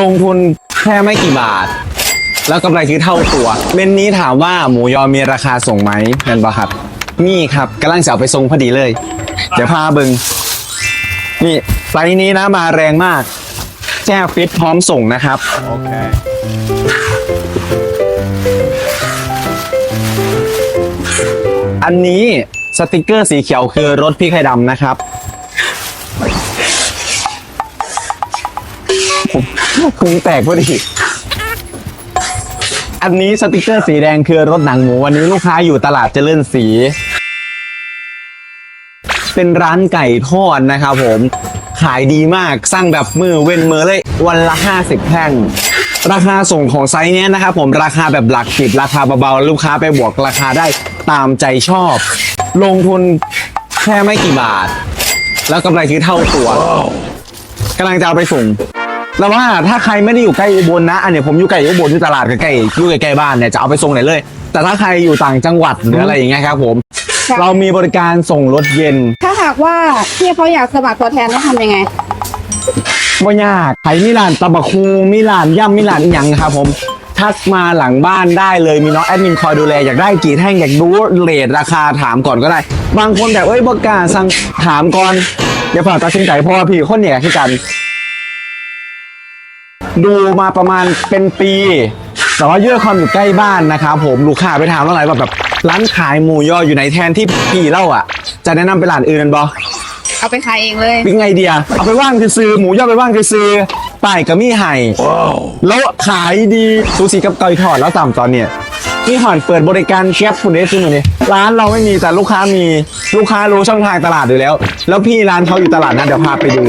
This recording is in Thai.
ลงทุนแค่ไม่กี่บาท แล้วกำไรคือเท่าตัวเมนนี้ถามว่าหมูยอมีราคาส่งไหมนั่นปะครับ นี่ครับกำลังจะเอาไปส่งพอดีเลย เดี๋ยวพาเบิงนี่ไฟล์นี้นะมาแรงมาก แจ้ฟิตพร้อมส่งนะครับอันนี้สติกเกอร์สีเขียวคือรถพี่ไข่ดำนะครับ ผมพุงแตกพอดี อันนี้สติกเกอร์สีแดงคือรถหนังหมูวันนี้ลูกค้าอยู่ตลาดเจริญสี เป็นร้านไก่ทอดนะครับผม ขายดีมากสร้างแบบมือเว้นมือเลย วันละ 50 แท่งราคาส่งของไซส์เนี้ยนะครับผมราคาแบบหลักสิบราคาเบาๆลูกค้าไปบวกราคาได้ตามใจชอบ ลงทุนแค่ไม่กี่บาท แล้วกำไรคือเท่าตัวกำลังจะเอาไปส่ง แล้วว่าถ้าใครไม่ได้อยู่ใกล้อุบลนะ อันเนี้ยผมอยู่ใกล้อุบลที่ตลาดใกล้ๆอยู่ใกล้ๆบ้านเนี่ยจะเอาไปส่งไหนเลย แต่ถ้าใครอยู่ต่างจังหวัดหรืออะไรอย่างเงี้ยครับผม ค่ะ เรามีบริการส่งรถเย็น ถ้าหากว่าพี่เขาอยากสมัครตัวแทนต้องทำยังไง ว่ายากใครมิลานตะบะคูมิลานย่ำมิลานอหยังครับผมทักมาหลังบ้านได้เลยมีน้องแอดมินคอยดูแลอยากได้กี่แท่งอยากดูเรทราคาถามก่อนก็ได้ บางคนแบบเอ้ยบกล้าสั่งถามก่อนอย่าผ่าตัดสินใจเพราะว่าพี่คนเนี่ยคือกัน ดูมาประมาณเป็นปี แต่ว่าเยอะความอยู่ใกล้บ้านนะครับผมลูกค้าไปถามว่าอะไรแบบแบบร้านขายหมูยออยู่ไหนแทนที่พี่เล่าอะ จะแนะนำไปร้านอื่นกันบอเอาไปขายเองเลยเป็นไงเดียเอาไปว่างซื้อๆหมูยอไปว่างซื้อๆป้ายก็มีไห่แล้วขายดีซูชิกับไก่ทอดแล้วสามตอนเนี่ยนี่หอนเปิดบริการแคปคุณเอสคุณนี่ร้านเราไม่มีแต่ลูกค้ามีลูกค้ารู้ช่องทางตลาดอยู่แล้ว แล้วพี่ร้านเขาอยู่ตลาดนะเดี๋ยวพาไปดู